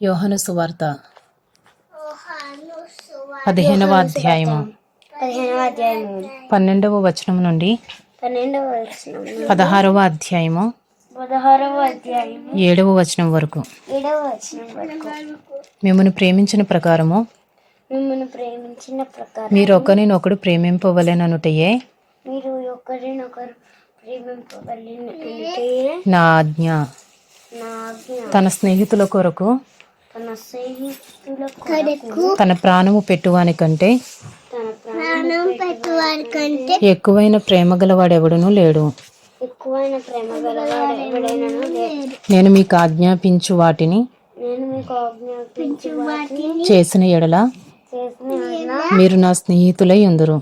యోహను సువార్త పదిహేనవ అధ్యాయము పన్నెండవ వచనం నుండి పదహారవ అధ్యాయము ఏడవ వచనం వరకు మిమ్మల్ని ప్రేమించిన ప్రకారము ప్రేమించిన ప్రకారం మీరు ఒకరినొకడు ప్రేమింపవలెననుటయే మీరు ఒకరినొకరు నా ఆజ్ఞ తన స్నేహితుల కొరకు తన స్నేహితుల కొరకు తన ప్రాణము పెట్టువాని కంటే తన ప్రాణం పెట్టువారి కంటే ఎక్కువైన ప్రేమ గలవాడెవడునూ లేడు. ఎక్కువైన ప్రేమ నేను మీకు ఆజ్ఞాపించు వాటిని నేను మీకు ఆజ్ఞాపించి వాటిని చేసిన ఎడల చేసిన యెడల మీరు నా స్నేహితులై ఉందురు.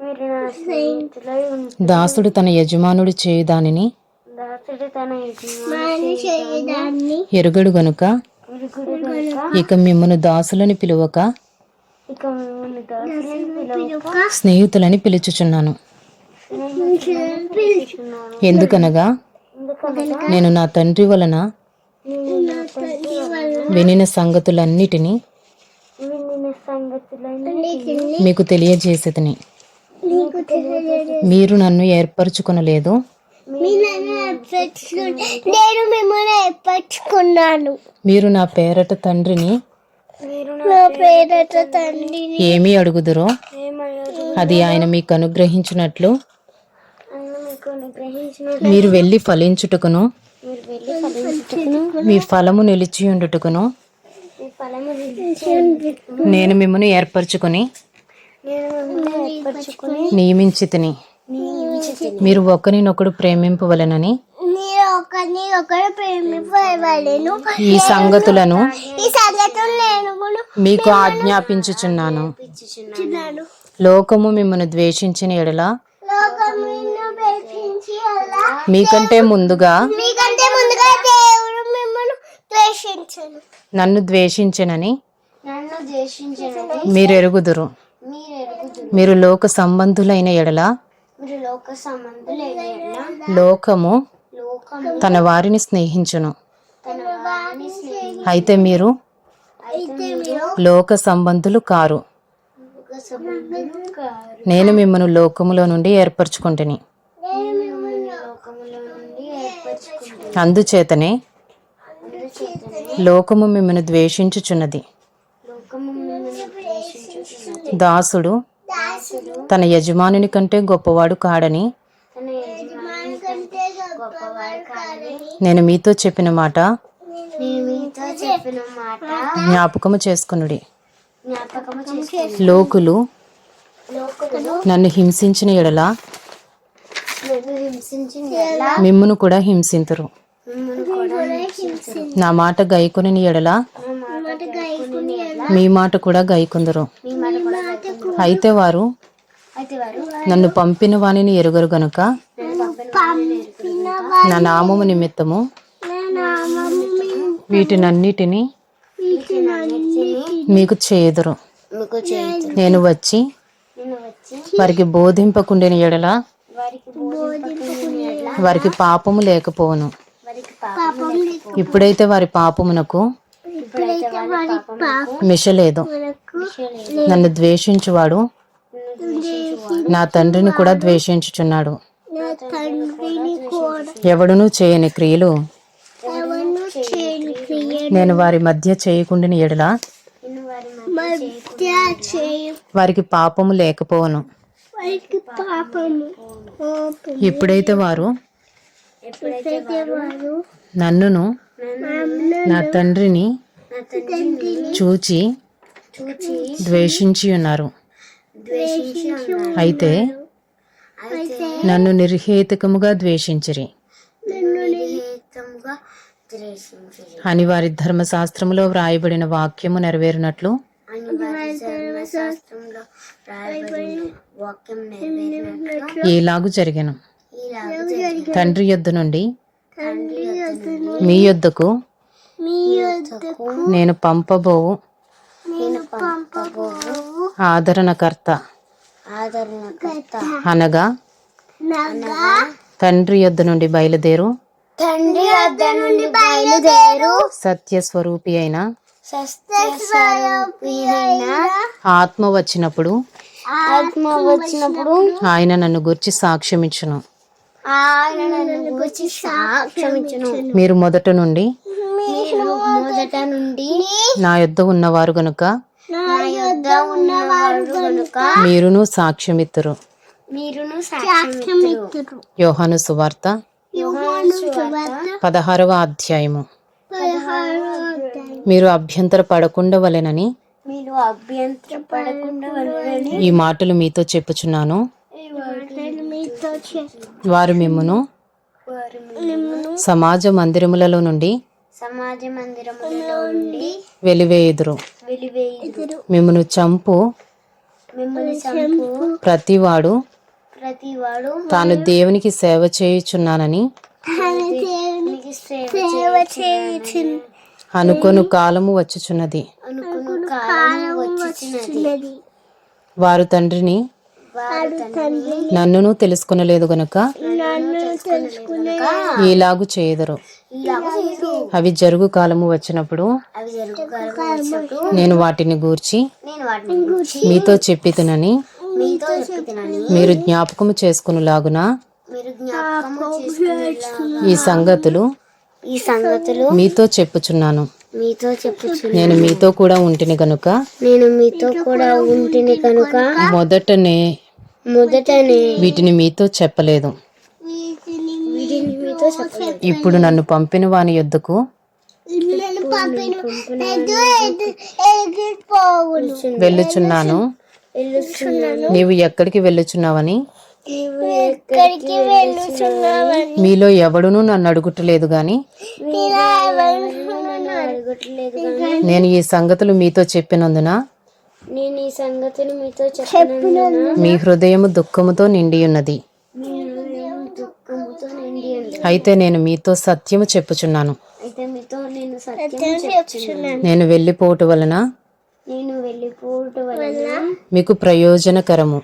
మీరు నా స్నేహితులై ఉంటారు దాసుడు తన యజమానుడు చేయు దానిని దాసుడు తన యజమాని చేయడాన్ని ఎరుగడు గనుక ఇక మిమ్మను దాసులని పిలువక ఇక మిమ్మల్ని దాసులను పిలువక స్నేహితులని పిలుచుచున్నాను. ఎందుకనగా నేను నా తండ్రి వలన వినిన సంగతులన్నిటినీ మీకు తెలియజేసేదని. మీరు నన్ను ఏర్పరచుకొనలేదు. నేను మిమ్మల్ని ఏర్పరచుకున్నాను మీరు నా పేరట తండ్రిని నా పేరట తండ్రిని ఏమీ అడుగుదురో? అది ఆయన మీకు అనుగ్రహించినట్లు. మీరు వెళ్ళి ఫలించుటకును మీ ఫలము నిలిచి ఉండుటకును నేను మిమ్మల్ని ఏర్పరచుకొని నియమించి తిని. మీరు ఒకరినొకడు ప్రేమింపవలెనని? ఈ సంగతులను మీకు ఆజ్ఞాపించుచున్నాను. లోకము మిమ్మల్ని ద్వేషించిన ఎడల మీకంటే ముందుగా నన్ను ద్వేషించనని మీరు ఎరుగుదురు మీరు లోక సంబంధులైన ఎడల లోకము తన వారిని స్నేహించును. అయితే మీరు లోక సంబంధులు కారు. నేను మిమ్మల్ని లోకములో నుండి ఏర్పరచుకుంటుని. అందుచేతనే లోకము మిమ్మల్ని ద్వేషించుచున్నది. దాసుడు తన యజమానుని కంటే గొప్పవాడు కాడని నేను మీతో చెప్పిన మాట జ్ఞాపకము చేసుకునుడి. లోకులు నన్ను హింసించిన ఎడల మిమ్మును కూడా హింసింతురు. నా మాట గైకుని ఎడల మీ మాట కూడా గైకుందరు మీ మాట కూడా గాయకుని అయితే వారు నన్ను పంపిన వానిని ఎరుగరు గనుక నా నామము నిమిత్తము వీటినన్నిటినీ మీకు చేయుదు నేను వచ్చి వారికి బోధింపకుండిన ఎడల వారికి పాపము పాపం ఇప్పుడైతే వారి పాపమునకు మిషలేదు నన్ను ద్వేషించువాడు. నా తండ్రిని కూడా ద్వేషించుచున్నాడు. ఎవడునూ చేయని క్రియలు నేను వారి మధ్య చేయకుండిన ఎడల నేను వారి మధ్య చేయ వారికి పాపము లేకపోవును. ఎప్పుడైతే వారు నన్నును నా తండ్రిని చూచి చూచి ద్వేషించి ఉన్నారు. అయితే నన్ను నిర్హేతుకముగా ద్వేషించిరి. అని వారి ధర్మశాస్త్రములో వ్రాయబడిన వాక్యము నెరవేరినట్లు ఏలాగు జరిగాను. తండ్రి యొద్ద నుండి మీ యొద్దకు నేను పంపబోవు. ఆదరణకర్త. అనగా నగా తండ్రి యొద్ద నుండి బయలుదేరు. తండ్రి నుండి బయలుదేరు. సత్య స్వరూపి అయిన ఆత్మ వచ్చినప్పుడు ఆత్మ వచ్చినప్పుడు ఆయన నన్ను గుర్చి సాక్ష్యమిచ్చును. మీరు మొదట నుండి మీరు మొదట నుండి నా యొద్ద ఉన్నవారు గనుక మీరును సాక్ష్యమిత్తురు. మీరును సాక్ష్యమిత్తురు. యోహాను సువార్త పదహారవ అధ్యాయము. మీరు అభ్యంతర పడకుండా వలెనని ఈ మాటలు మీతో చెప్పుచున్నాను. వారు మిమ్మును సమాజ మందిరములలో నుండి సమాజ మందిరములలో ఉండి వెలివేయుదురు. మిమ్మును చంపు. ప్రతివాడు ప్రతి వాడు తాను దేవునికి సేవ చేయుచున్నానని అనుకొను కాలము వచ్చుచున్నది. వారు తండ్రిని నన్నును తెలుసుకొనలేదు గనుక ఈలాగు చేయుదురు. అవి జరుగు కాలము వచ్చినప్పుడు నేను వాటిని గూర్చి మీతో చెప్పితునని మీరు జ్ఞాపకము చేసుకునులాగున ఈ సంగతులు ఈ సంగతులు మీతో చెప్పుచున్నాను. మీతో నేను మీతో కూడా ఉంటిని గనుక నేను మీతో కూడా ఉంటిని కనుక మొదటనే మొదటనే వీటిని మీతో చెప్పలేదు. ఇప్పుడు నన్ను పంపిన వాని యొద్దకు వెళ్ళుచున్నాను. నీవు ఎక్కడికి వెళ్ళుచున్నావని? మీలో ఎవడునూ నన్ను అడుగుటలేదు గాని. నేను ఈ సంగతులు మీతో చెప్పినందున నేను ఈ సంగతిని మీతో చెప్పినందున మీ హృదయము దుఃఖముతో నిండి ఉన్నది అయితే నేను మీతో సత్యము చెప్పుచున్నాను. అయితే మీతో నేను వెళ్ళిపోవట వలన నేను వెళ్ళిపోవటం వలన మీకు ప్రయోజనకరము.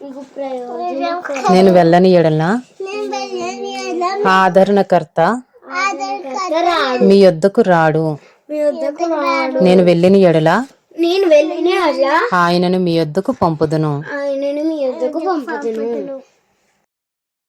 మీకు ప్రయోజనం నేను వెళ్ళని ఎడల ఆదరణకర్త మీ యొద్దకు రాడు. మీ వద్దకు రాడు. నేను వెళ్ళిన ఎడల నేను వెళ్ళిన అలా ఆయనను మీ యొద్దకు పంపుదును. ఆయనను మీ వద్దకు పంపుదును.